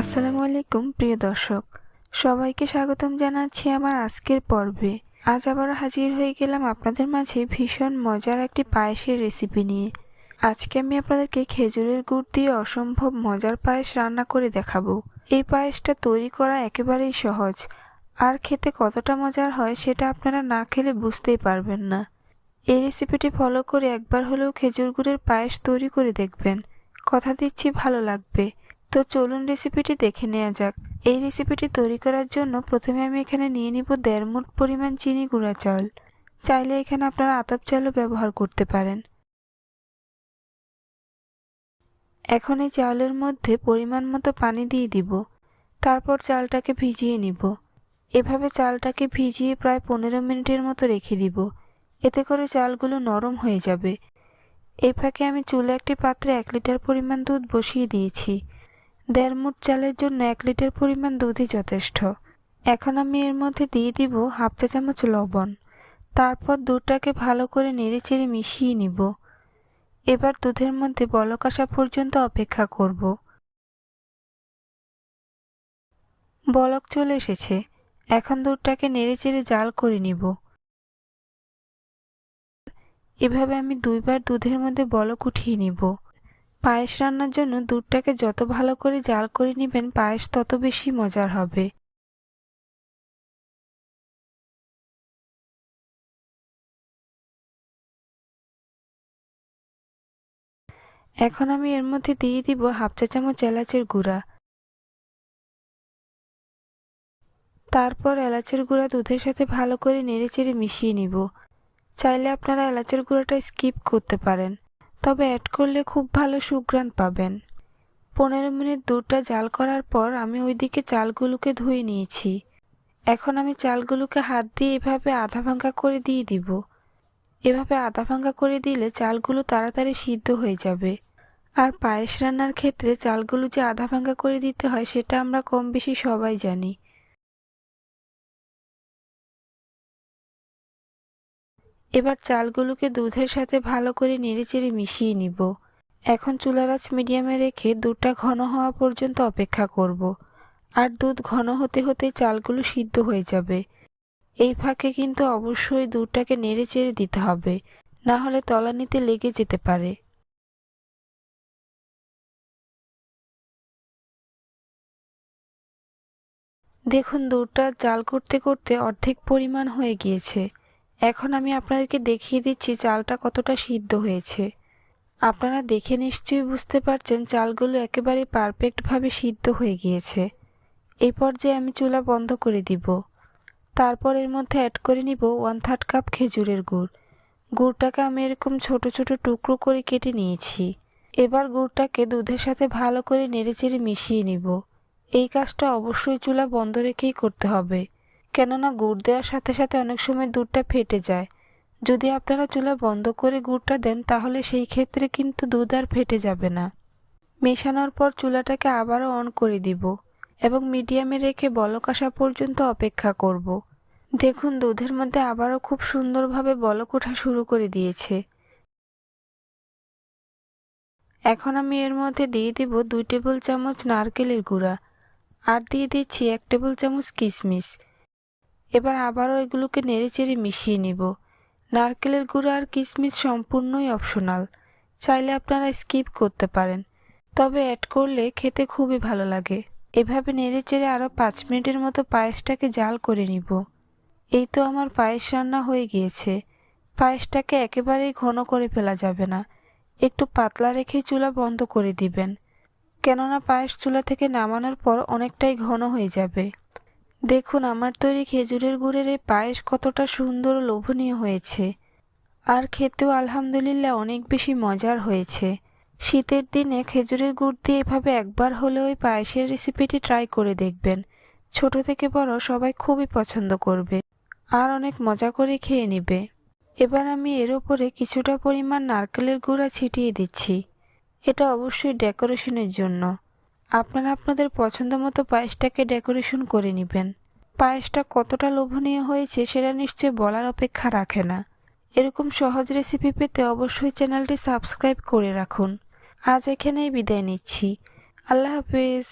আসসালামু আলাইকুম, প্রিয় দর্শক। সবাইকে স্বাগতম জানাচ্ছি আমার আজকের পর্বে। আজ আবার হাজির হয়ে গেলাম আপনাদের মাঝে ভীষণ মজার একটি পায়েসের রেসিপি নিয়ে। আজকে আমি আপনাদেরকে খেজুরের গুড় দিয়ে অসম্ভব মজার পায়েস রান্না করে দেখাবো। এই পায়েসটা তৈরি করা একেবারেই সহজ। আর খেতে কতটা মজার হয় সেটা আপনারা না খেলে বুঝতেই পারবেন না। এই রেসিপিটি ফলো করে একবার হলেও খেজুর গুড়ের পায়েস তৈরি করে দেখবেন। কথা দিচ্ছি, ভালো লাগবে। তো চলুন রেসিপিটি দেখে নেওয়া যাক। এই রেসিপিটি তৈরি করার জন্য প্রথমে আমি এখানে নিয়ে নিব দেড় মুঠ পরিমাণ চিনি গুঁড়া চাউল চাইলে এখানে আপনারা আতপ চালও ব্যবহার করতে পারেন। এখন এই চাউলের মধ্যে পরিমাণ মতো পানি দিয়ে দিব। তারপর চালটাকে ভিজিয়ে নিব। এভাবে চালটাকে ভিজিয়ে প্রায় পনেরো মিনিটের মতো রেখে দিব। এতে করে চালগুলো নরম হয়ে যাবে। এই ফাঁকে আমি চুলে একটি পাত্রে এক লিটার পরিমাণ দুধ বসিয়ে দিয়েছি। দেড় মুঠ চালের জন্য এক লিটার পরিমাণ দুধই যথেষ্ট। এখন আমি এর মধ্যে দিয়ে দিব হাফ চা চামচ লবণ। তারপর দুধটাকে ভালো করে নেড়ে চেড়ে মিশিয়ে নিব। এবার দুধের মধ্যে বলক আসা পর্যন্ত অপেক্ষা করব। বলক চলে এসেছে। এখন দুধটাকে নেড়ে চেড়ে জাল করে নিব। এভাবে আমি দুইবার দুধের মধ্যে বলক উঠিয়ে নিব। পায়েস রান্নার জন্য দুধটাকে যত ভালো করে জাল করে নেবেন, পায়েস তত বেশি মজার হবে। এখন আমি এর মধ্যে দিয়ে দিব হাফ চা চামচ এলাচের গুঁড়া। তারপর এলাচের গুঁড়া দুধের সাথে ভালো করে নেড়েচেড়ে মিশিয়ে নিব। চাইলে আপনারা এলাচের গুঁড়াটা স্কিপ করতে পারেন। তবে অ্যাড করলে খুব ভালো সুঘ্রাণ পাবেন। পনেরো মিনিট দুধটা জাল করার পর আমি ওইদিকে চালগুলোকে ধুয়ে নিয়েছি। এখন আমি চালগুলোকে হাত দিয়ে এভাবে আধা ভাঙ্গা করে দিয়ে দিব। এভাবে আধা ভাঙ্গা করে দিলে চালগুলো তাড়াতাড়ি সিদ্ধ হয়ে যাবে। আর পায়েস রান্নার ক্ষেত্রে চালগুলো যে আধা ভাঙ্গা করে দিতে হয় সেটা আমরা কম বেশি সবাই জানি। এবার চালগুলোকে দুধের সাথে ভালো করে নেড়েচেড়ে মিশিয়ে নিব। এখন চুলার আঁচ মিডিয়ামে রেখে দুধটা ঘন হওয়া পর্যন্ত অপেক্ষা করব। আর দুধ ঘন হতে হতে চালগুলো সিদ্ধ হয়ে যাবে। এই ফাঁকে কিন্তু অবশ্যই দুধটাকে নেড়েচেড়ে দিতে হবে, না হলে তলানিতে লেগে যেতে পারে। দেখুন, দুধটা জাল করতে করতে অর্ধেক পরিমাণ হয়ে গিয়েছে। এখন আমি আপনাদেরকে দেখিয়ে দিচ্ছি চালটা কতটা সিদ্ধ হয়েছে। আপনারা দেখে নিশ্চয়ই বুঝতে পারছেন চালগুলো একেবারে পারফেক্টভাবে সিদ্ধ হয়ে গিয়েছে। এই পর্যায়ে আমি চুলা বন্ধ করে দিব। তারপর এর মধ্যে অ্যাড করে নিব ওয়ান থার্ড কাপ খেজুরের গুড়। গুড়টাকে আমি এরকম ছোট ছোট টুকরো করে কেটে নিয়েছি। এবার গুড়টাকে দুধের সাথে ভালো করে নেড়েচেড়ে মিশিয়ে নিব। এই কাজটা অবশ্যই চুলা বন্ধ রেখেই করতে হবে। কেননা গুড় দেওয়ার সাথে সাথে অনেক সময় দুধটা ফেটে যায়। যদি আপনারা চুলা বন্ধ করে গুড়টা দেন, তাহলে সেই ক্ষেত্রে কিন্তু দুধ আর ফেটে যাবে না। মেশানোর পর চুলাটাকে আবারও অন করে দিব এবং মিডিয়ামে রেখে বলক আসা পর্যন্ত অপেক্ষা করব। দেখুন, দুধের মধ্যে আবারও খুব সুন্দরভাবে বলক ওঠা শুরু করে দিয়েছে। এখন আমি এর মধ্যে দিয়ে দিব দুই টেবিল চামচ নারকেলের গুঁড়া আর দিয়ে দিচ্ছি এক টেবিল চামচ কিশমিশ। এবার আবারও এগুলোকে নেড়েচেড়ে মিশিয়ে নিব। নারকেলের গুঁড়ো আর কিশমিশ সম্পূর্ণই অপশনাল চাইলে আপনারা স্কিপ করতে পারেন। তবে অ্যাড করলে খেতে খুবই ভালো লাগে। এভাবে নেড়েচেড়ে আরও পাঁচ মিনিটের মতো পায়েসটাকে জাল করে নিব। এই তো আমার পায়েস রান্না হয়ে গিয়েছে। পায়েসটাকে একেবারেই ঘন করে ফেলা যাবে না। একটু পাতলা রেখে চুলা বন্ধ করে দিবেন। কেননা পায়েস চুলা থেকে নামানোর পর অনেকটাই ঘন হয়ে যাবে। দেখুন, আমার তৈরি খেজুরের গুড়ের এই পায়েস কতটা সুন্দর লোভনীয় হয়েছে। আর খেতেও আলহামদুলিল্লাহ অনেক বেশি মজার হয়েছে। শীতের দিনে খেজুরের গুড় দিয়ে এভাবে একবার হলেও ওই পায়েসের রেসিপিটি ট্রাই করে দেখবেন। ছোট থেকে বড় সবাই খুবই পছন্দ করবে আর অনেক মজা করে খেয়ে নেবে। এবার আমি এর ওপরে কিছুটা পরিমাণ নারকেলের গুঁড়া ছিটিয়ে দিচ্ছি। এটা অবশ্যই ডেকোরেশনের জন্য। আপনারা আপনাদের পছন্দ মতো পায়েসটাকে ডেকোরেশন করে নেবেন। পায়েসটা কতটা লোভনীয় হয়েছে সেটা নিশ্চয় বলার অপেক্ষা রাখে না। এরকম সহজ রেসিপি পেতে অবশ্যই চ্যানেলটি সাবস্ক্রাইব করে রাখুন। আজ এখানেই বিদায় নিচ্ছি। আল্লাহ হাফিজ।